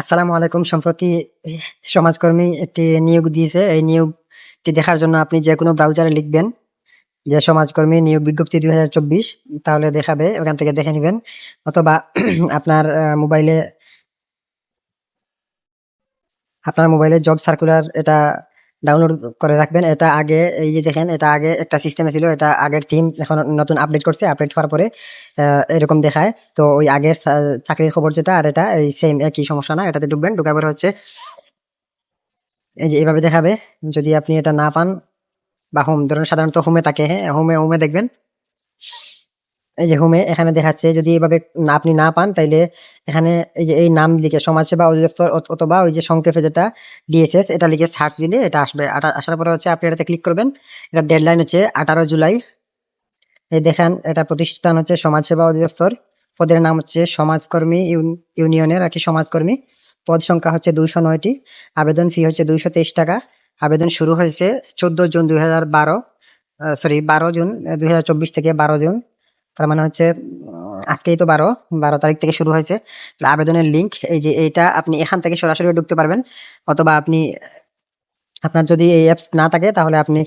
আসসালামু আলাইকুম। সম্প্রতি সমাজকর্মী একটি নিয়োগ দিয়েছে। এই নিয়োগটি দেখার জন্য আপনি যে কোনো ব্রাউজারে লিখবেন যে, সমাজকর্মী নিয়োগ বিজ্ঞপ্তি দুই হাজার চব্বিশ, তাহলে দেখাবে, ওখান থেকে দেখে নেবেন। অথবা, আপনার মোবাইলে আপনার মোবাইলে জব সার্কুলার এটা ডাউনলোড করে রাখবেন। এটা আগে, এই যে দেখেন, এটা আগে একটা সিস্টেমে ছিল। এটা আগের থিম এখন নতুন আপডেট করছে। আপডেট হওয়ার পরে এরকম দেখায়। তো ওই আগের চাকরির খবর যেটা, আর এটা, এই সেম একই, সমস্যা না এটাতে ঢুকবেন, ঢুকার পরে হচ্ছে এই যে এভাবে দেখাবে। যদি আপনি এটা না পান, বা হোম ধরুন সাধারণত হোমে থাকে হ্যাঁ হোমে হোমে দেখবেন। এই যে হোমে এখানে দেখাচ্ছে যদি এভাবে না- আপনি না পান, তাইলে এখানে এই যে এই নাম লিখে সমাজসেবা অধিদপ্তর অথবা ওই যে সংক্ষেপে যেটা ডিএসএস এটা লিখে সার্চ দিলে এটা আসবে। আসার পরে হচ্ছে আপনি এটাতে ক্লিক করবেন। এটা ডেডলাইন হচ্ছে আঠারো জুলাই। এই দেখেন, এটা প্রতিষ্ঠান হচ্ছে সমাজসেবা অধিদপ্তর। পদের নাম হচ্ছে সমাজকর্মী ইউনিয়নের আর কি সমাজকর্মী। পদ সংখ্যা হচ্ছে দুইশো নয়টি। আবেদন ফি হচ্ছে দুইশো তেইশ টাকা। আবেদন শুরু হয়েছে চোদ্দ জুন দুই হাজার বারো সরি বারো জুন দুই হাজার চব্বিশ থেকে বারো জুন। তার মানে হচ্ছে আজকেই তো বারো বারো তারিখ থেকে শুরু হয়েছে। আবেদনের লিঙ্ক এই যে এইটা আপনি এখান থেকে সরাসরি ঢুকতে পারবেন। অথবা আপনি, আপনার যদি এই অ্যাপস না থাকে, তাহলে আপনি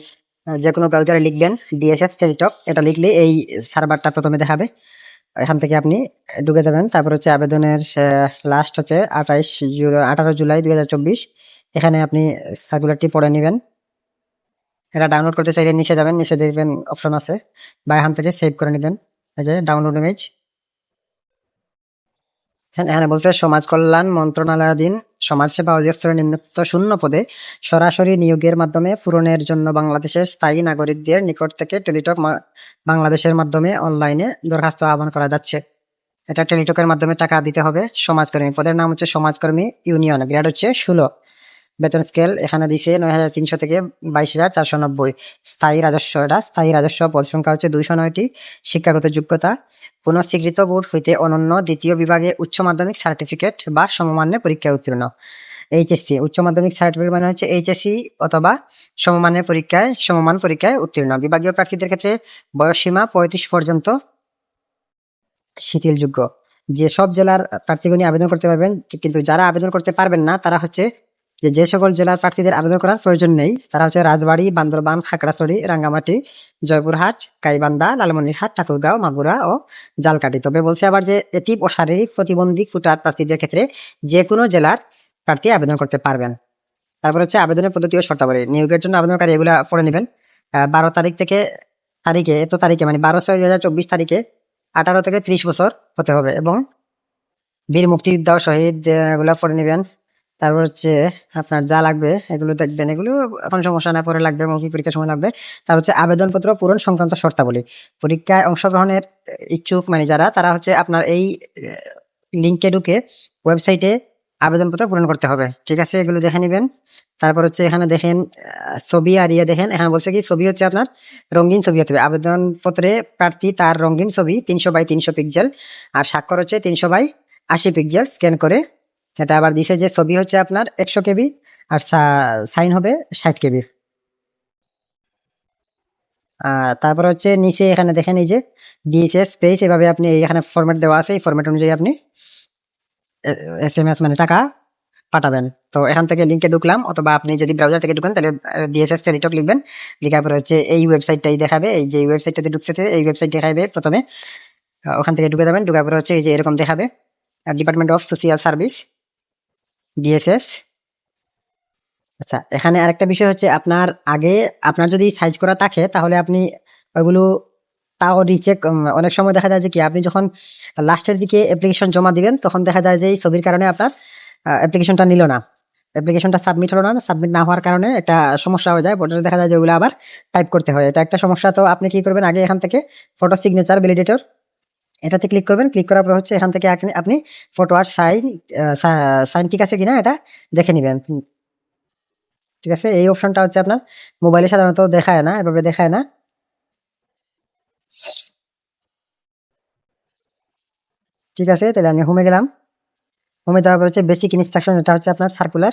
যে কোনো ব্রাউজারে লিখবেন ডিএসএস টেলিটক এটা লিখলে এই সার্ভারটা প্রথমে দেখাবে। এখান থেকে আপনি ঢুকে যাবেন। তারপর হচ্ছে আবেদনের লাস্ট হচ্ছে আঠাইশ জুলাই, আঠারো জুলাই দুই হাজার চব্বিশ। এখানে আপনি সার্কুলারটি পড়ে নেবেন। এটা ডাউনলোড করতে চাইলে নিচে যাবেন, নিচে দেখবেন অপশন আছে। বা এখান থেকে সেভ করে নেবেন। এই যে ডাউনলোড ইমেজ এখানে বলছে সমাজ কল্যাণ মন্ত্রণালয়াধীন সমাজসেবা অধিদপ্তরের নিম্নোক্ত শূন্য পদে সরাসরি নিয়োগের মাধ্যমে পূরণের জন্য বাংলাদেশের স্থায়ী নাগরিকদের নিকট থেকে টেলিটক বাংলাদেশের মাধ্যমে অনলাইনে দরখাস্ত আহ্বান করা যাচ্ছে। এটা টেলিটকের মাধ্যমে টাকা দিতে হবে সমাজকর্মী। পদের নাম হচ্ছে সমাজকর্মী ইউনিয়ন। গ্রেড হচ্ছে ষোলো। বেতন স্কেল এখানে দিছে নয় হাজার তিনশো থেকে বাইশ হাজার চারশো নব্বই। স্থায়ী রাজস্ব এটা। স্থায়ী রাজস্ব পদ সংখ্যা হচ্ছে দুইশো নয়টি। শিক্ষাগত যোগ্যতা। পুনঃস্বীকৃত বোর্ড হইতে অনন্য দ্বিতীয় বিভাগে উচ্চ মাধ্যমিক সার্টিফিকেট বা সমমানের পরীক্ষায় উত্তীর্ণ। এইচএসসি উচ্চ মাধ্যমিক সার্টিফিকেট মানে হচ্ছে এইচএসসি অথবা সমমানের পরীক্ষায়, সমমান পরীক্ষায় উত্তীর্ণ। বিভাগীয় প্রার্থীদের ক্ষেত্রে বয়সসীমা পঁয়ত্রিশ পর্যন্ত শিথিলযোগ্য। যে সব জেলার প্রার্থীগণই আবেদন করতে পারবেন, কিন্তু যারা আবেদন করতে পারবেন না, তারা হচ্ছে যে যে সকল জেলার প্রার্থীদের আবেদন করার প্রয়োজন নেই, তারা হচ্ছে রাজবাড়ী, বান্দরবান, খাগড়াছড়ি, রাঙ্গামাটি, জয়পুরহাট গাইবান্ধা লালমনিরহাট, ঠাকুরগাঁও, মাগুরা ও জালকাটি তবে বলছে আবার যে এটি ও শারীরিক প্রতিবন্ধী কোটার প্রার্থীদের ক্ষেত্রে যে কোনো জেলার প্রার্থী আবেদন করতে পারবেন। তারপর হচ্ছে আবেদনের পদ্ধতি ও শর্তাবলী। নিয়োগের জন্য আবেদনকারী এগুলো পড়ে নেবেন। বারো তারিখ থেকে তারিখে, এত তারিখে মানে বারো ছয় দুই হাজার চব্বিশ তারিখে আঠারো থেকে ত্রিশ বছর হতে হবে এবং বীর মুক্তিযোদ্ধা শহীদ এগুলো পড়ে নেবেন। তারপর হচ্ছে আপনার যা লাগবে, এগুলো দেখবেন, এগুলো এখন সমস্যা না পরে লাগবে, মৌখিক পরীক্ষার সময় লাগবে। তার হচ্ছে আবেদনপত্র পূরণ সংক্রান্ত শর্তাবলী। পরীক্ষায় অংশগ্রহণের ইচ্ছুক মানে যারা, তারা হচ্ছে আপনার এই লিঙ্কে ঢুকে ওয়েবসাইটে আবেদনপত্র পূরণ করতে হবে। ঠিক আছে? এগুলো দেখে নেবেন। তারপর হচ্ছে এখানে দেখেন ছবি আর ইয়ে দেখেন। এখানে বলছে কি, ছবি হচ্ছে আপনার রঙিন ছবি হতে হবে। আবেদনপত্রে প্রার্থী তার রঙিন ছবি তিনশো বাই তিনশো পিক্সেল আর স্বাক্ষর হচ্ছে তিনশো বাই আশি পিক্সেল স্ক্যান করে এটা আবার দিছে যে ছবি হচ্ছে আপনার একশো কেবি আর সাইন হবে ষাট কেবি। তারপর হচ্ছে নিচে এখানে দেখেন এই যে ডিএসএস পেজ, এভাবে আপনি এখানে ফরম্যাট দেওয়া আছে, এই ফরম্যাট অনুযায়ী আপনি এস এম এস মানে টাকা পাঠাবেন। তো এখান থেকে লিঙ্কে ঢুকলাম, অথবা আপনি যদি ব্রাউজার থেকে ঢুকেন, তাহলে ডিএসএস টেলিটক লিখবেন। লেখার পরে হচ্ছে এই ওয়েবসাইটটাই দেখাবে, এই যে ওয়েবসাইটটাতে ঢুকছে এই ওয়েবসাইট দেখাবে প্রথমে। ওখান থেকে ঢুকে যাবেন, ঢুকার পরে হচ্ছে এই যে এরকম দেখাবে। Department of social service DSS আচ্ছা এখানে আরেকটা বিষয় হচ্ছে আপনার আগে, আপনার যদি সাইজ করা থাকে, তাহলে আপনি ওইগুলো তাও রিচেক অনেক সময় দেখা যায় যে কি, আপনি যখন লাস্টের দিকে অ্যাপ্লিকেশন জমা দিবেন, তখন দেখা যায় যে এই ছবির কারণে আপনার অ্যাপ্লিকেশনটা নিল না। অ্যাপ্লিকেশনটা সাবমিট হলো না সাবমিট না হওয়ার কারণে একটা সমস্যা হয়ে যায় বোর্ডে দেখা যায় যে ওগুলো আবার টাইপ করতে হয়। এটা একটা সমস্যা, তো আপনি কি করবেন, আগে এখান থেকে ফটো সিগনেচার ভ্যালিডেটর এটাতে ক্লিক করবেন ক্লিক করার পর হচ্ছে এখান থেকে আপনি- ফটো আর সাইন সাইন ঠিক আছে কিনা এটা দেখে নেবেন। ঠিক আছে, এই অপশনটা হচ্ছে আপনার মোবাইলে সাধারণত দেখায় না, এভাবে দেখায় না। ঠিক আছে, তাহলে আমি হোমে গেলাম। হোমে যাওয়ার পর হচ্ছে বেসিক ইনস্ট্রাকশন এটা হচ্ছে আপনার সার্কুলার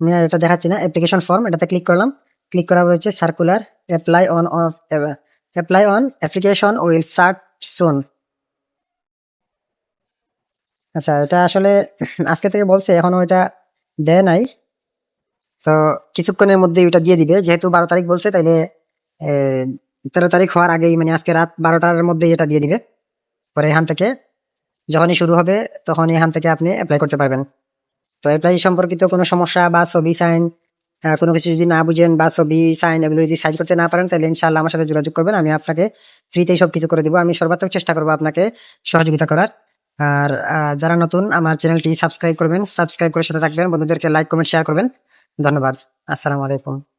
আমি এটা দেখাচ্ছি না অ্যাপ্লিকেশন ফর্ম এটাতে ক্লিক করলাম। ক্লিক করার পর হচ্ছে circular apply on apply on application will start soon আচ্ছা এটা আসলে আজকে থেকে বলছে, এখনও এটা দেয় নাই। তো কিছুক্ষণের মধ্যে ওইটা দিয়ে দিবে। যেহেতু বারো তারিখ বলছে, তাইলে তেরো তারিখ হওয়ার আগেই মানে আজকে রাত বারোটার মধ্যেই এটা দিয়ে দিবে। পরে এখান থেকে যখনই শুরু হবে তখন এখান থেকে আপনি অ্যাপ্লাই করতে পারবেন। তো অ্যাপ্লাই সম্পর্কিত কোনো সমস্যা বা ছবি সাইন কোনো কিছু যদি না বুঝেন বা ছবি সাইন এগুলো যদি সাইজ করতে না পারেন তাহলে ইনশাল্লাহ আমার সাথে যোগাযোগ করবেন। আমি আপনাকে ফ্রিতেই সব কিছু করে দিব। আমি সর্বাত্মক চেষ্টা করব আপনাকে সহযোগিতা করার। আর যারা নতুন, আমার চ্যানেলটি সাবস্ক্রাইব করবেন, সাবস্ক্রাইব করে সাথে থাকবেন, বন্ধুদেরকে লাইক কমেন্ট শেয়ার করবেন। ধন্যবাদ। আসসালামু আলাইকুম।